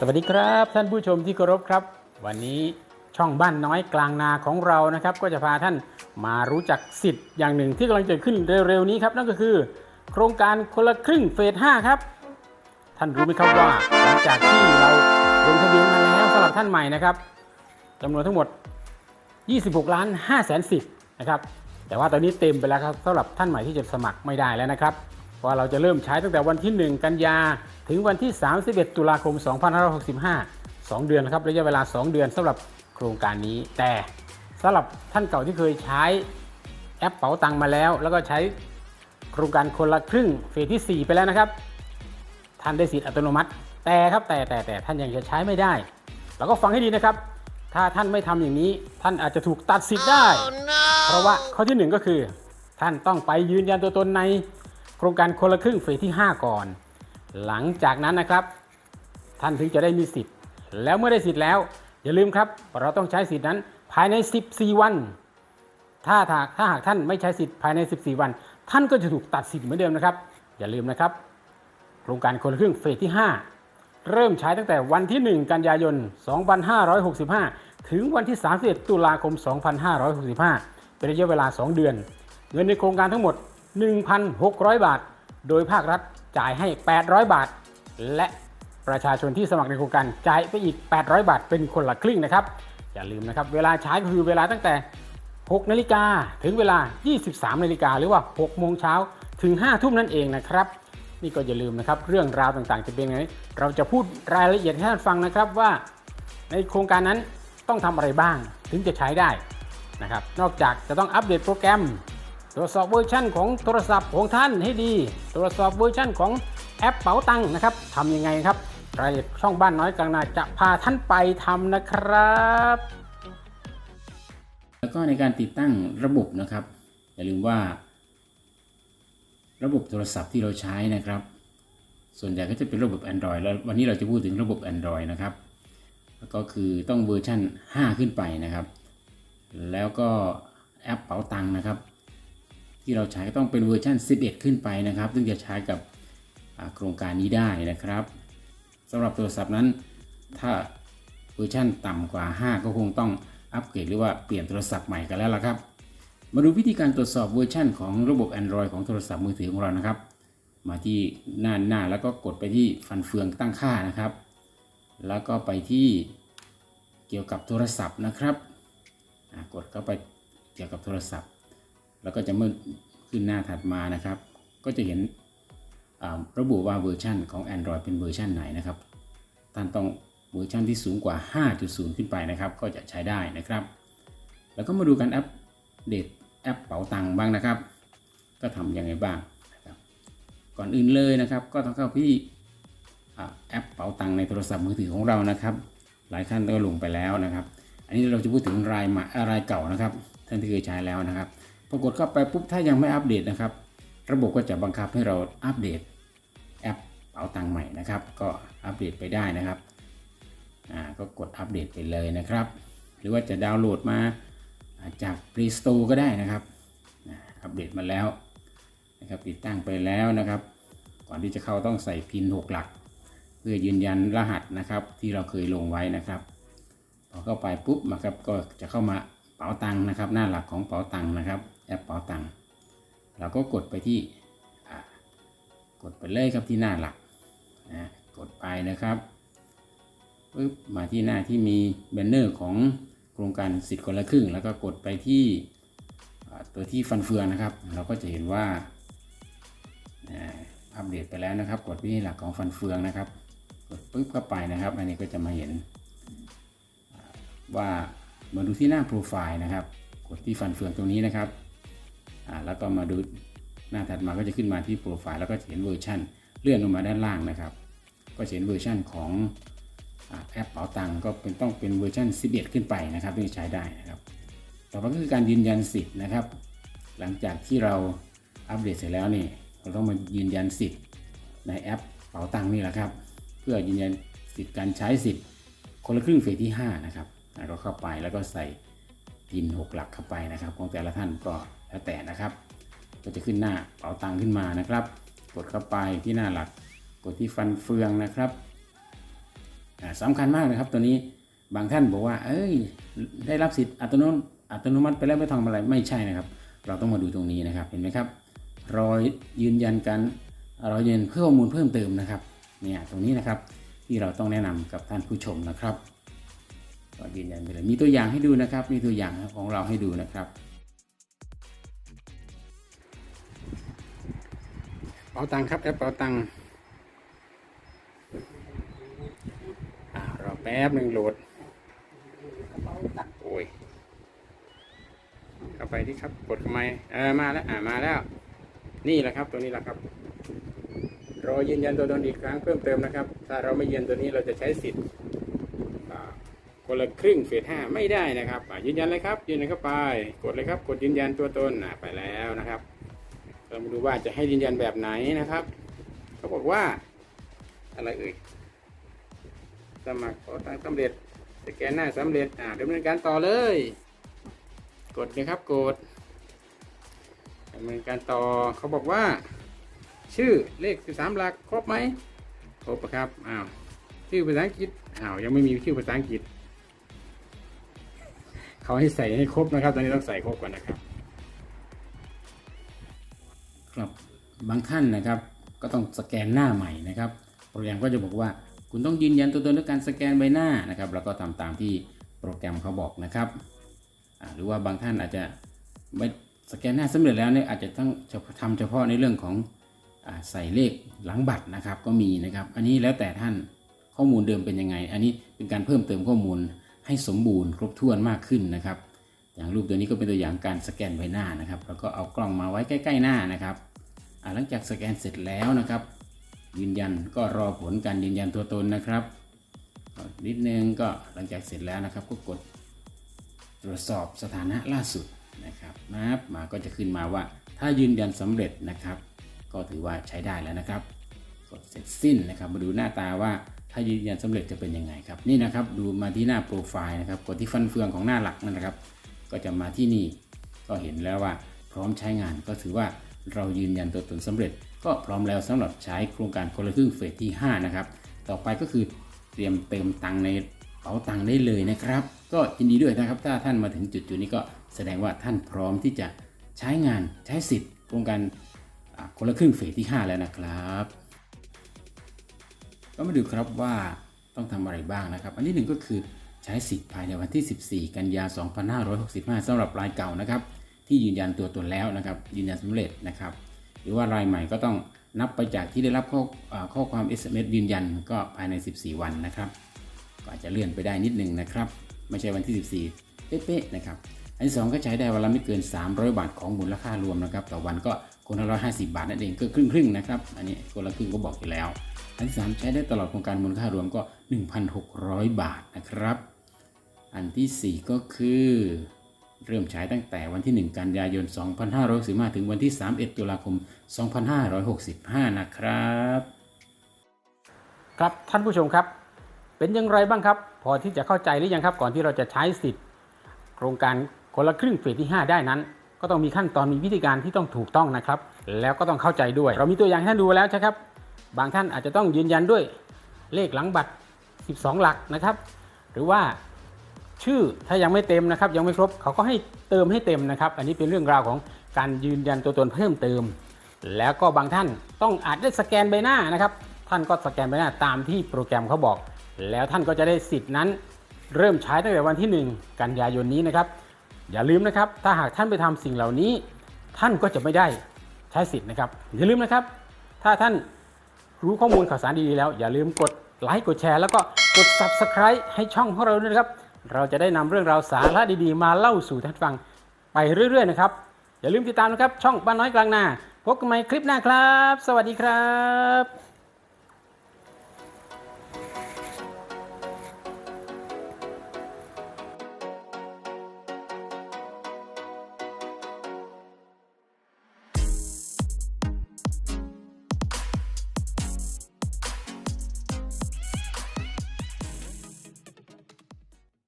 สวัสดีครับท่านผู้ชมที่เคารพครับ วันนี้ช่องบ้านน้อยกลางนาของเรานะครับ ก็จะพาท่านมารู้จักสิทธิ์อย่างหนึ่งที่กำลังจะขึ้นเร็วๆนี้ครับนั่นก็คือ โครงการคนละครึ่งเฟส 5 ครับ ท่านรู้ไหมครับว่าหลังจากที่เราลงทะเบียนมาแล้วสำหรับท่านใหม่นะครับจำนวนทั้งหมด 26 ล้าน5แสนสิทธิ์นะครับแต่ว่าตอนนี้เต็มไปแล้วครับสำหรับท่านใหม่ที่จะสมัครไม่ได้แล้วนะครับ ว่าเราจะเริ่มใช้ตั้งแต่วันที่ 1 กันยา ถึงวันที่ 31 ตุลาคม 2565 2 เดือนนะครับระยะเวลา 2 เดือนสำหรับโครงการนี้ แต่สำหรับท่านเก่าที่เคยใช้แอปเป๋าตังมาแล้ว แล้วก็ใช้โครงการคนละครึ่งเฟสที่ 4 ไปแล้วนะครับ ท่านได้สิทธิ์อัตโนมัติ แต่ครับแต่แต่แต่ท่านยังจะใช้ไม่ได้เราก็ฟังให้ดีนะครับ ถ้าท่านไม่ทำอย่างนี้ ท่านอาจจะถูกตัดสิทธิ์ได้เพราะว่าข้อที่หนึ่งก็คือ ท่านต้องไปยืนยันตัวตนใน โครงการคนละครึ่งเฟสที่ 5 ก่อน หลังจากนั้นนะครับ ท่านถึงจะได้มีสิทธิ์ แล้วเมื่อได้สิทธิ์แล้ว อย่าลืมครับ เราต้องใช้สิทธินั้นภายใน 14 วัน ถ้าหากถ้าหากท่านไม่ใช้สิทธิ์ภายใน 14 วัน ท่านก็จะถูกตัดสิทธิ์เหมือนเดิมนะครับ อย่าลืมนะครับ โครงการคนละครึ่งเฟสที่ 5 เริ่มใช้ตั้งแต่วันที่ 1 กันยายน 2565 ถึงวันที่ 31 ตุลาคม 2565 เป็นระยะเวลา 2 เดือน เงินในโครงการทั้งหมด 1,600 บาท โดยภาครัฐจ่ายให้ 800 บาท และประชาชนที่สมัครในโครงการจ่ายไปอีก 800 บาท เป็นคนละครึ่งนะครับ อย่าลืมนะครับ เวลาใช้ก็คือเวลาตั้งแต่ 6 นาฬิกาถึงเวลา 23 นาฬิกาหรือว่า 6 โมงเช้าถึง 5 ทุ่มนั่นเองนะครับ นี่ก็อย่าลืมนะครับ เรื่องราวต่างๆ จะเป็นไง เราจะพูดรายละเอียดให้ท่านฟังนะครับว่า ในโครงการนั้นต้องทำอะไรบ้างถึงจะใช้ได้นะครับ นอกจากจะต้องอัปเดตโปรแกรม รวจสอบเวอร์ชันของโทรศัพท์ของท่านให้ดี ตรวจสอบเวอร์ชันของแอปเป๋าตังค์นะครับทำยังไงครับรายละเอียดช่องบ้านน้อยกลางนาจะพาท่านไปทำนะครับ แล้วก็ในการติดตั้งระบบนะครับ อย่าลืมว่า ระบบโทรศัพท์ที่เราใช้นะครับ ส่วนใหญ่ก็จะเป็นระบบ Android แล้ววันนี้เราจะพูดถึงระบบ Android นะครับ แล้วก็คือต้องเวอร์ชัน5 ขึ้นไปนะครับ แล้วก็แอปเป๋าตังค์นะครับ ที่เราใช้ก็ต้องเป็นเวอร์ชัน11 ขึ้นไปนะครับซึ่งจะใช้กับโครงการนี้ได้นะครับสำหรับโทรศัพท์นั้น ถ้าเวอร์ชันต่ำกว่า 5 ก็คงต้องอัปเกรดหรือว่าเปลี่ยนโทรศัพท์ใหม่กันแล้วล่ะครับ มาดูวิธีการตรวจสอบเวอร์ชันของระบบ Android ของโทรศัพท์มือถือของเรานะครับ มาที่หน้าหน้าแล้วก็กดไปที่ฟันเฟืองตั้งค่านะครับ แล้วก็ไปที่เกี่ยวกับโทรศัพท์นะครับกดเข้าไปเกี่ยวกับโทรศัพท์ แล้วก็จะเมื่อขึ้นหน้าถัดมานะครับ ก็จะเห็นระบุว่าเวอร์ชันของ Android เป็นเวอร์ชันไหนนะครับ ท่านต้องเวอร์ชันที่สูงกว่า 5.0 ขึ้นไปนะครับ ก็จะใช้ได้นะครับ แล้วก็มาดูกันอัปเดตแอปเป๋าตังค์บ้างนะครับ ก็ทำยังไงบ้างนะครับ ก่อนอื่นเลยนะครับ ก็ต้องเข้าที่อ่าแอปเป๋าตังค์ในโทรศัพท์มือถือของเรานะครับ หลายท่านก็ลงไปแล้วนะครับ อันนี้เราจะพูดถึงรายใหม่รายเก่านะครับ ท่านที่เคยใช้แล้วนะครับ ปรากฏเข้าไปปุ๊บถ้ายังไม่อัปเดตนะครับ ระบบก็จะบังคับให้เราอัปเดตแอปเป๋าตังค์ใหม่นะครับ ก็อัปเดตไปได้นะครับอ่าก็กดอัปเดตไปเลยนะครับ หรือว่าจะดาวน์โหลดมาจาก Play Store ก็ได้นะครับอ่าอัปเดตมาแล้วนะครับติดตั้งไปแล้วนะครับ ก่อนที่จะเข้าต้องใส่พิน6หลัก เพื่อยืนยันรหัสนะครับที่เราเคยลงไว้นะครับพอเข้าไปปุ๊บนะครับก็จะเข้ามาเป๋าตังค์นะครับ หน้าหลักของเป๋าตังค์นะครับ แอปเป๋าตังค์เราก็กดไปที่กดไปเลยครับที่หน้าหลักนะกดไปนะครับปึ๊บมาที่หน้าที่มีแบนเนอร์ของโครงการสิทธิ์คนละครึ่ง แล้วก็กดไปที่ตัวที่ฟันเฟืองนะครับ เราก็จะเห็นว่าอ่าอัปเดตไปแล้วนะครับ กดที่หลักของฟันเฟืองนะครับ กดปึ๊บเข้าไปนะครับ อันนี้ก็จะมาเห็น ว่ามาดูที่หน้าโปรไฟล์นะครับ กดที่ฟันเฟืองตรงนี้นะครับ แล้วก็มาดูหน้าถัดมาก็จะขึ้นมาที่โปรไฟล์แล้วก็เห็นเวอร์ชันเลื่อนลงมาด้านล่างนะครับ ก็เห็นเวอร์ชันของอแอปเป๋าตังค์ก็เป็นต้องเป็นเวอร์ชัน11 ขึ้นไปนะครับที่จะใช้ได้นะครับ ต่อไปก็คือการยืนยันสิทธิ์นะครับ หลังจากที่เราอัปเดตเสร็จแล้วนี่เราต้องมายืนยันสิทธิ์ในแอปเป๋าตังค์นี่แหละครับ เพื่อยืนยันสิทธิ์การใช้สิทธิ์คนละครึ่งเฟสที่5นะครับอ่าเราเข้าไปแล้วก็ใส่ พิน6หลักเข้าไปนะครับ ของแต่ละท่านก็แล้วแต่นะครับ ก็จะขึ้นหน้าเป๋าตังค์ขึ้นมานะครับ กดเข้าไปที่หน้าหลัก กดที่ฟันเฟืองนะครับอ่าสำคัญมากนะครับ ตัวนี้บางท่านบอกว่า เอ้ย ได้รับสิทธิ์อัตโนมัติอัตโนมัติไปแล้วไม่ทำอะไรไม่ใช่นะครับ เราต้องมาดูตรงนี้นะครับเห็นไหมครับ รอยยืนยันการรอยยืนยันเพิ่มข้อมูลเพิ่มเติมนะครับเนี่ยตรงนี้นะครับที่เราต้องแนะนำกับท่านผู้ชมนะครับ ก็ยืนยันไปเลยมีตัวอย่างให้ดูนะครับ มีตัวอย่างของเราให้ดูนะครับเป๋าตังค์ครับแอปเป๋าตังค์รอแป๊บหนึ่งโหลดโอ้ยเข้าไปที่ครับกดเข้ามเออมาแล้วอ่ามาแล้ว นี่แหละครับตัวนี้แหละครับรอยืนยันตัวตนอีกครั้งเพิ่มเติมนะครับ ถ้าเราไม่ยืนยันตัวนี้เราจะใช้สิทธิ์ คนละครึ่งเฟสห้าไม่ได้นะครับยืนยันเลยครับยืนยันเข้าไป กดเลยครับ กดยืนยันตัวตนไปแล้วนะครับ เรามาดูว่าจะให้ยืนยันแบบไหนนะครับเขาบอกว่าอะไรเอ่ยสมัครขอตังสำเร็จสแกนหน้าสำเร็จอ่าดำเนินการต่อเลย กดเลยครับกดดำเนินการต่อเขาบอกว่า ชื่อเลข 13 หลักครบไหมครบครับอ้าวชื่อภาษาอังกฤษอ้าวยังไม่มีชื่อภาษาอังกฤษ เขาให้ใส่ให้ครบนะครับ ตอนนี้ต้องใส่ครบก่อนนะครับ ครับบางท่านนะครับ ก็ต้องสแกนหน้าใหม่นะครับ โปรแกรมก็จะบอกว่า คุณต้องยืนยันตัวตนด้วยการสแกนใบหน้านะครับ แล้วก็ทำตามที่โปรแกรมเขาบอกนะครับหรือว่าบางท่านอาจจะไม่สแกนหน้าสำเร็จแล้วเนี่ยอาจจะต้องทำเฉพาะในเรื่องของอใส่เลขหลังบัตรนะครับก็มีนะครับ อันนี้แล้วแต่ท่านข้อมูลเดิมเป็นยังไง อันนี้เป็นการเพิ่มเติมข้อมูล ให้สมบูรณ์ครบถ้วนมากขึ้นนะครับ อย่างรูปตัวนี้ก็เป็นตัวอย่างการสแกนใบหน้านะครับ แล้วก็เอากล้องมาไว้ใกล้ ๆ หน้านะครับหลังจากสแกนเสร็จแล้วนะครับ ยืนยันก็รอผลการยืนยันตัวตนนะครับนิดนึงก็หลังจากเสร็จแล้วนะครับ ก็กดตรวจสอบสถานะล่าสุดนะครับนับมาก็จะขึ้นมาว่า ถ้ายืนยันสำเร็จนะครับ ก็ถือว่าใช้ได้แล้วนะครับ กดเสร็จสิ้นนะครับ มาดูหน้าตาว่า ถ้ายืนยันสำเร็จจะเป็นยังไงครับนี่นะครับดูมาที่หน้าโปรไฟล์นะครับกดที่ฟันเฟืองของหน้าหลักนั่นนะครับ ก็จะมาที่นี่ก็เห็นแล้วว่าพร้อมใช้งานก็ถือว่าเรายืนยันตัวตนสำเร็จ ก็พร้อมแล้วสำหรับใช้โครงการคนละครึ่งเฟสที่ 5 นะครับ ต่อไปก็คือเตรียมเติมตังในเป๋าตังได้เลยนะครับ ก็ยินดีด้วยนะครับ ถ้าท่านมาถึงจุดจุดนี้ก็แสดงว่าท่านพร้อมที่จะใช้งานใช้สิทธิ์โครงการคนละครึ่งเฟสที่ 5 แล้วนะครับ ก็มาดูครับว่าต้องทำอะไรบ้างนะครับ อันที่หนึ่งก็คือใช้สิทธิ์ภายในวันที่ 14 กันยา 2565สำหรับรายเก่านะครับ ที่ยืนยันตัวตนแล้วนะครับ ยืนยันสำเร็จนะครับ หรือว่ารายใหม่ก็ต้องนับไปจากที่ได้รับข้อข้อความ SMS ยืนยันก็ภายใน 14 วันนะครับก็อาจจะเลื่อนไปได้นิดนึงนะครับ ไม่ใช่วันที่ 14 เป๊ะๆนะครับ อันที่สองก็ใช้ได้วันละไม่เกิน 300 บาทของมูลค่ารวมนะครับ ต่อวันก็คนละ150 บาทนั่นเองก็ครึ่งๆนะครับ อันนี้คนละครึ่งก็บอกอยู่แล้ว อันที่สามใช้ได้ตลอดโครงการมูลค่ารวมก็ 1,600 บาทนะครับ อันทีสี่ 4 ก็คือ เริ่มใช้ตั้งแต่วันที่ 1 กันยายน 2565ถึงวันที่ 31 ตุลาคม 2565 นะครับ ครับท่านผู้ชมครับ เป็นอย่างไรบ้างครับ พอที่จะเข้าใจหรือยังครับ ก่อนที่เราจะใช้สิทธิ์ โครงการคนละครึ่งเฟสที่ 5 ได้นั้นก็ต้องมีขั้นตอนมีวิธีการที่ต้องถูกต้องนะครับ แล้วก็ต้องเข้าใจด้วย เรามีตัวอย่างให้ท่านดูแล้วใช่ครับ บางท่านอาจจะต้องยืนยันด้วยเลขหลังบัตร 12 หลักนะครับ หรือว่าชื่อถ้ายังไม่เต็มนะครับ ยังไม่ครบเขาก็ให้เติมให้เต็มนะครับ อันนี้เป็นเรื่องราวของการยืนยันตัวตนเพิ่มเติม แล้วก็บางท่านต้องอาจได้สแกนใบหน้านะครับ ท่านก็สแกนใบหน้าตามที่โปรแกรมเขาบอก แล้วท่านก็จะได้สิทธินั้นเริ่มใช้ตั้งแต่วันที่ 1 กันยายนนี้นะครับ อย่าลืมนะครับ ถ้าหากท่านไปทำสิ่งเหล่านี้ ท่านก็จะไม่ได้ใช้สิทธิ์นะครับ อย่าลืมนะครับ ถ้าท่าน รู้ข้อมูลข่าวสารดีๆแล้ว อย่าลืมกดไลค์กดแชร์แล้วก็กด Subscribe ให้ช่องของเราด้วยนะครับ เราจะได้นำเรื่องราวสาระดีๆ มาเล่าสู่ท่านฟังไปเรื่อยๆนะครับ อย่าลืมติดตามนะครับ ช่องบ้านน้อยกลางนาพบกันใหม่คลิปหน้าครับ สวัสดีครับ